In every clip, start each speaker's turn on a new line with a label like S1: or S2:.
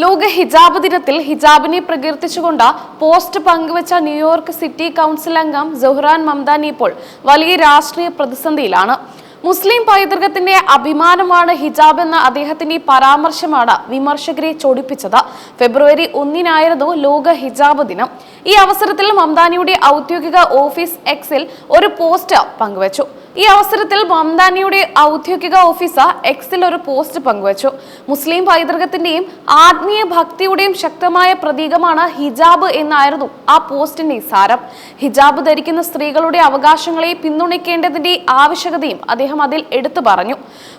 S1: ലോക ഹിജാബ് ദിനത്തിൽ ഹിജാബിനെ പ്രകീർത്തിച്ചുകൊണ്ട് പോസ്റ്റ് പങ്കുവച്ച ന്യൂയോർക്ക് സിറ്റി കൗൺസിൽ അംഗം ജൊഹ്റാൻ മംദാനി ഇപ്പോൾ വലിയ രാഷ്ട്രീയ പ്രതിസന്ധിയിലാണ്. മുസ്ലിം പൈതൃകത്തിന്റെ അഭിമാനമാണ് ഹിജാബ് എന്ന അദ്ദേഹത്തിന്റെ പരാമർശമാണ് വിമർശകരെ ചൊടിപ്പിച്ചത്. ഫെബ്രുവരി ഒന്നിനായിരുന്നു ലോക ഹിജാബ് ദിനം. ഈ അവസരത്തിൽ മംദാനിയുടെ ഔദ്യോഗിക ഓഫീസ് എക്സിൽ ഒരു പോസ്റ്റ് പങ്കുവച്ചു. ഈ അവസരത്തിൽ മംദാനിയുടെ ഔദ്യോഗിക ഓഫീസർ എക്സിൽ ഒരു പോസ്റ്റ് പങ്കുവച്ചു. മുസ്ലിം പൈതൃകത്തിന്റെയും ആത്മീയ ഭക്തിയുടെയും ശക്തമായ പ്രതീകമാണ് ഹിജാബ് എന്നായിരുന്നു ആ പോസ്റ്റിന്റെ സാരം. ഹിജാബ് ധരിക്കുന്ന സ്ത്രീകളുടെ അവകാശങ്ങളെ പിന്തുണയ്ക്കേണ്ടതിന്റെ ആവശ്യകതയും അദ്ദേഹം അതിൽ എടുത്തു പറഞ്ഞു.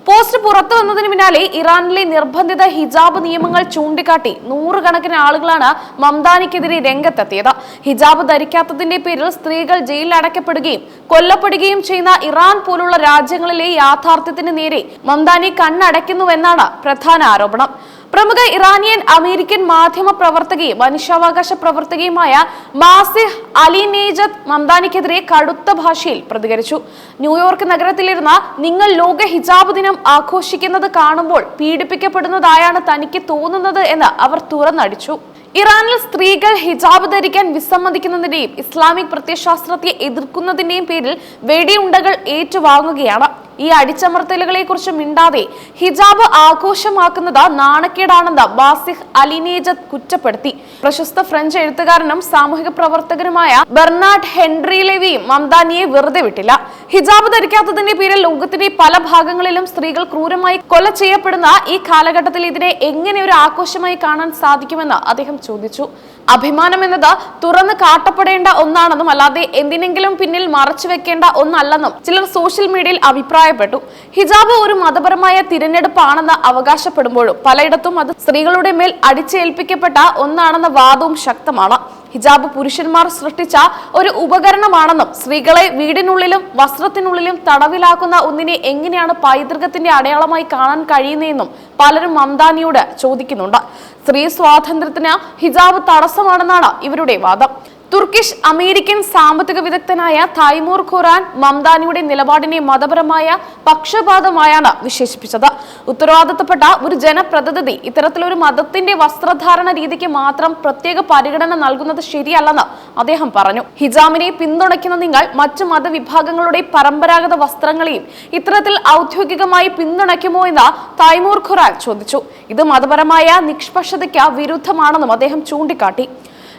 S1: പോസ്റ്റ് പുറത്തു വന്നതിന് പിന്നാലെ ഇറാനിലെ നിർബന്ധിത ഹിജാബ് നിയമങ്ങൾ ചൂണ്ടിക്കാട്ടി നൂറുകണക്കിന് ആളുകളാണ് മംദാനിക്കെതിരെ രംഗത്തെത്തിയത്. ഹിജാബ് ധരിക്കാത്തതിന്റെ പേരിൽ സ്ത്രീകൾ ജയിലിൽ അടയ്ക്കപ്പെടുകയും കൊല്ലപ്പെടുകയും ചെയ്യുന്ന ഇറാൻ പോലുള്ള രാജ്യങ്ങളിലെ യാഥാർത്ഥ്യത്തിന് നേരെ മംദാനി കണ്ണടയ്ക്കുന്നുവെന്നാണ് പ്രധാന ആരോപണം. പ്രമുഖ ഇറാനിയൻ അമേരിക്കൻ മാധ്യമ പ്രവർത്തകയും മനുഷ്യാവകാശ പ്രവർത്തകയുമായ മാസിഹ് അലി നേജത്ത് മംദാനിക്കെതിരെ കടുത്ത ഭാഷയിൽ പ്രതികരിച്ചു. ന്യൂയോർക്ക് നഗരത്തിലിരുന്ന നിങ്ങൾ ലോക ഹിജാബ് ദിനം ആഘോഷിക്കുന്നത് കാണുമ്പോൾ പീഡിപ്പിക്കപ്പെടുന്നതായാണ് തനിക്ക് തോന്നുന്നത് എന്ന് അവർ തുറന്നടിച്ചു. ഇറാനിൽ സ്ത്രീകൾ ഹിജാബ് ധരിക്കാൻ വിസമ്മതിക്കുന്നതിന്റെയും ഇസ്ലാമിക് പ്രത്യയശാസ്ത്രത്തെ എതിർക്കുന്നതിന്റെയും പേരിൽ വെടിയുണ്ടകൾ ഏറ്റുവാങ്ങുകയാണ്. ഈ അടിച്ചമർത്തലുകളെ കുറിച്ച് മിണ്ടാതെ ഹിജാബ് ആഘോഷമാക്കുന്നത് നാണക്കേടാണെന്ന് ബാസിഹ് അലിനേജത് കുറ്റപ്പെടുത്തി. പ്രശസ്ത ഫ്രഞ്ച് എഴുത്തുകാരനും സാമൂഹിക പ്രവർത്തകനുമായ ബെർണാഡ് ഹെൻറി ലെവിയും മംദാനിയെ വെറുതെ വിട്ടില്ല. ഹിജാബ് ധരിക്കാത്തതിന്റെ പേരിൽ ലോകത്തിന്റെ പല ഭാഗങ്ങളിലും സ്ത്രീകൾ ക്രൂരമായി കൊല ചെയ്യപ്പെടുന്ന ഈ കാലഘട്ടത്തിൽ ഇതിനെ എങ്ങനെ ഒരു ആഘോഷമായി കാണാൻ സാധിക്കുമെന്ന് അദ്ദേഹം ചോദിച്ചു. അഭിമാനം എന്നത് തുറന്ന് കാട്ടപ്പെടേണ്ട ഒന്നാണെന്നും അല്ലാതെ എന്തിനെങ്കിലും പിന്നിൽ മറച്ചു വെക്കേണ്ട ഒന്നല്ലെന്നും ചിലർ സോഷ്യൽ മീഡിയയിൽ അഭിപ്രായപ്പെട്ടു. ഹിജാബ് ഒരു മതപരമായ തിരഞ്ഞെടുപ്പാണെന്ന് അവകാശപ്പെടുമ്പോഴും പലയിടത്തും അത് സ്ത്രീകളുടെ മേൽ അടിച്ചേൽപ്പിക്കപ്പെട്ട ഒന്നാണെന്ന വാദവും ശക്തമാണ്. ഹിജാബ് പുരുഷന്മാർ സൃഷ്ടിച്ച ഒരു ഉപകരണമാണെന്നും സ്ത്രീകളെ വീടിനുള്ളിലും വസ്ത്രത്തിനുള്ളിലും തടവിലാക്കുന്ന ഒന്നിനെ എങ്ങനെയാണ് പൈതൃകത്തിന്റെ അടയാളമായി കാണാൻ കഴിയുന്നതെന്നും പലരും മംദാനിയോട് ചോദിക്കുന്നുണ്ട്. സ്ത്രീ സ്വാതന്ത്ര്യത്തിന് ഹിജാബ് തടസ്സമാണെന്നാണ് ഇവരുടെ വാദം. തുർക്കിഷ് അമേരിക്കൻ സാമ്പത്തിക വിദഗ്ധനായ തൈമൂർ ഖുറാൻ മംദാനിയുടെ നിലപാടിനെ മതപരമായ പക്ഷപാതമായാണ് വിശേഷിപ്പിച്ചത്. ഉത്തരവാദിത്തപ്പെട്ട ഒരു ജനപ്രതിനിധി ഇത്തരത്തിലൊരു മതത്തിന്റെ വസ്ത്രധാരണ രീതിക്ക് മാത്രം പ്രത്യേക പരിഗണന നൽകുന്നത് ശരിയല്ലെന്ന് അദ്ദേഹം പറഞ്ഞു. ഹിജാമിനെ പിന്തുണയ്ക്കുന്ന നിങ്ങൾ മറ്റു മതവിഭാഗങ്ങളുടെ പരമ്പരാഗത വസ്ത്രങ്ങളെയും ഇത്തരത്തിൽ ഔദ്യോഗികമായി പിന്തുണയ്ക്കുമോ എന്ന് തൈമൂർ ഖുറാൻ ചോദിച്ചു. ഇത് മതപരമായ നിഷ്പക്ഷതയ്ക്ക് വിരുദ്ധമാണെന്നും അദ്ദേഹം ചൂണ്ടിക്കാട്ടി.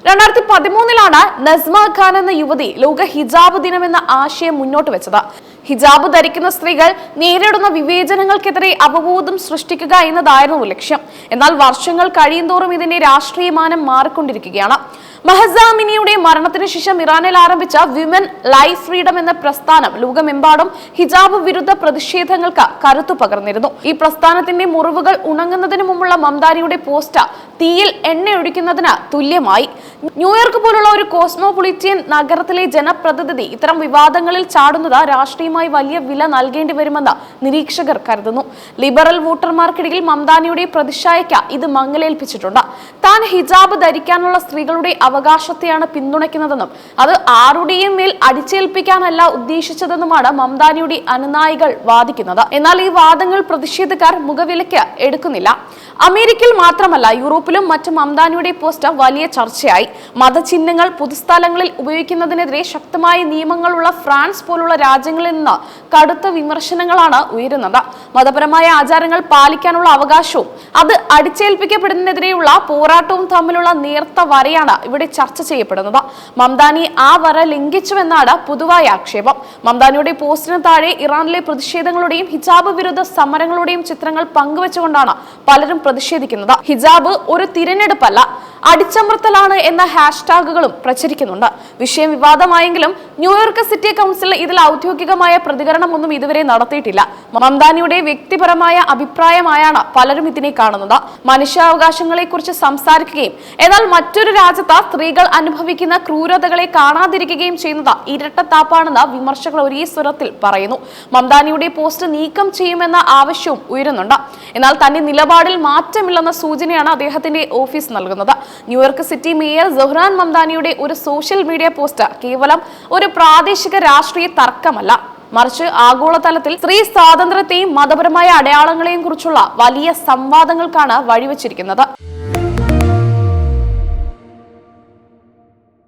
S1: രണ്ടായിരത്തി പതിമൂന്നിലാണ് നസ്മ ഖാൻ എന്ന യുവതി ലോക ഹിജാബ് ദിനം എന്ന ആശയം മുന്നോട്ട് വെച്ചത്. ഹിജാബ് ധരിക്കുന്ന സ്ത്രീകൾ നേരിടുന്ന വിവേചനങ്ങൾക്കെതിരെ അവബോധം സൃഷ്ടിക്കുക എന്നതായിരുന്നു ലക്ഷ്യം. എന്നാൽ വർഷങ്ങൾ കഴിയുന്തോറും ഇതിന്റെ രാഷ്ട്രീയമാനം മാറിക്കൊണ്ടിരിക്കുകയാണ്. മഹസാമിനിയുടെ മരണത്തിന് ശേഷം ഇറാനിൽ ആരംഭിച്ച വിമൻ ലൈഫ് ഫ്രീഡം എന്ന പ്രസ്ഥാനം ലോകമെമ്പാടും ഹിജാബ് വിരുദ്ധ പ്രതിഷേധങ്ങൾക്ക് കരുത്തു പകർന്നിരുന്നു. ഈ പ്രസ്ഥാനത്തിന്റെ മുറിവുകൾ ഉണങ്ങുന്നതിന് മുമ്പുള്ള മംദാനിയുടെ പോസ്റ്റ് തീയിൽ എണ്ണയൊഴിക്കുന്നതിന് തുല്യമായി. ന്യൂയോർക്ക് പോലുള്ള ഒരു കോസ്മോപൊളിറ്റിയൻ നഗരത്തിലെ ജനപ്രതിനിധി ഇത്തരം വിവാദങ്ങളിൽ ചാടുന്നത് രാഷ്ട്രീയമായി വലിയ വില നൽകേണ്ടി വരുമെന്ന് നിരീക്ഷകർ കരുതുന്നു. ലിബറൽ വോട്ടർമാർക്കിടയിൽ മംദാനിയുടെ പ്രതിഷായയ്ക്ക് ഇത് മങ്ങലേൽപ്പിച്ചിട്ടുണ്ട്. താൻ ഹിജാബ് ധരിക്കാനുള്ള സ്ത്രീകളുടെ അവകാശത്തെയാണ് പിന്തുണയ്ക്കുന്നതെന്നും അത് ആരുടെയും മേൽ അടിച്ചേൽപ്പിക്കാനല്ല ഉദ്ദേശിച്ചതെന്നുമാണ് മംദാനിയുടെ അനുനായികൾ വാദിക്കുന്നത്. എന്നാൽ ഈ വാദങ്ങൾ പ്രതിഷേധക്കാർ മുഖവിലയ്ക്ക് എടുക്കുന്നില്ല. അമേരിക്കയിൽ മാത്രമല്ല യൂറോപ്പിലും മറ്റ് മംദാനിയുടെ പോസ്റ്റ് വലിയ ചർച്ചയായി. മതചിഹ്നങ്ങൾ പൊതുസ്ഥലങ്ങളിൽ ഉപയോഗിക്കുന്നതിനെതിരെ ശക്തമായ നിയമങ്ങളുള്ള ഫ്രാൻസ് പോലുള്ള രാജ്യങ്ങളിൽ നിന്ന് കടുത്ത വിമർശനങ്ങളാണ് ഉയരുന്നത്. മതപരമായ ആചാരങ്ങൾ പാലിക്കാനുള്ള അവകാശവും അത് അടിച്ചേൽപ്പിക്കപ്പെടുന്നതിനെതിരെയുള്ള പോരാട്ടവും തമ്മിലുള്ള നേർത്ത വരയാണ് ഇവിടെ ചർച്ച ചെയ്യപ്പെടുന്നത്. മംദാനി ആ വര ലംഘിച്ചുവെന്നാണ് പൊതുവായ ആക്ഷേപം. മംദാനിയുടെ പോസ്റ്റിന് താഴെ ഇറാനിലെ പ്രതിഷേധങ്ങളുടെയും ഹിജാബ് വിരുദ്ധ സമരങ്ങളുടെയും ചിത്രങ്ങൾ പങ്കുവെച്ചുകൊണ്ടാണ് പലരും പ്രതിഷേധിക്കുന്നത്. ഹിജാബ് ഒരു തിരഞ്ഞെടുപ്പല്ല അടിച്ചമർത്തലാണ് എന്ന ഹാഷ്ടാഗുകളും പ്രചരിക്കുന്നുണ്ട്. വിഷയം വിവാദമായെങ്കിലും ന്യൂയോർക്ക് സിറ്റി കൗൺസിൽ ഇതിൽ ഔദ്യോഗികമായ പ്രതികരണമൊന്നും ഇതുവരെ നടത്തിയിട്ടില്ല. മംദാനിയുടെ വ്യക്തിപരമായ അഭിപ്രായമായാണ് പലരും ഇതിനെ കാണുന്നത്. മനുഷ്യാവകാശങ്ങളെ കുറിച്ച് സംസാരിക്കുകയും എന്നാൽ മറ്റൊരു രാജ്യത്ത് സ്ത്രീകൾ അനുഭവിക്കുന്ന ക്രൂരതകളെ കാണാതിരിക്കുകയും ചെയ്യുന്നത് ഇരട്ടത്താപ്പാണെന്ന് വിമർശകർ ഒരേ സ്വരത്തിൽ പറയുന്നു. മംദാനിയുടെ പോസ്റ്റ് നീക്കം ചെയ്യുമെന്ന ആവശ്യവും ഉയരുന്നുണ്ട്. എന്നാൽ തന്റെ നിലപാടിൽ മാറ്റമില്ലെന്ന സൂചനയാണ് അദ്ദേഹത്തിന്റെ ഓഫീസ് നൽകുന്നത്. New York city mayor Zohran മംദാനിയുടെ ഒരു സോഷ്യൽ മീഡിയ പോസ്റ്റ് കേവലം ഒരു പ്രാദേശിക രാഷ്ട്രീയ തർക്കമല്ല. മറിച്ച് ആഗോളതലത്തിൽ സ്ത്രീ സ്വാതന്ത്ര്യത്തെയും മതപരമായ അടയാളങ്ങളെയും കുറിച്ചുള്ള വലിയ സംവാദങ്ങൾക്കാണ് വഴിവെച്ചിരിക്കുന്നത്.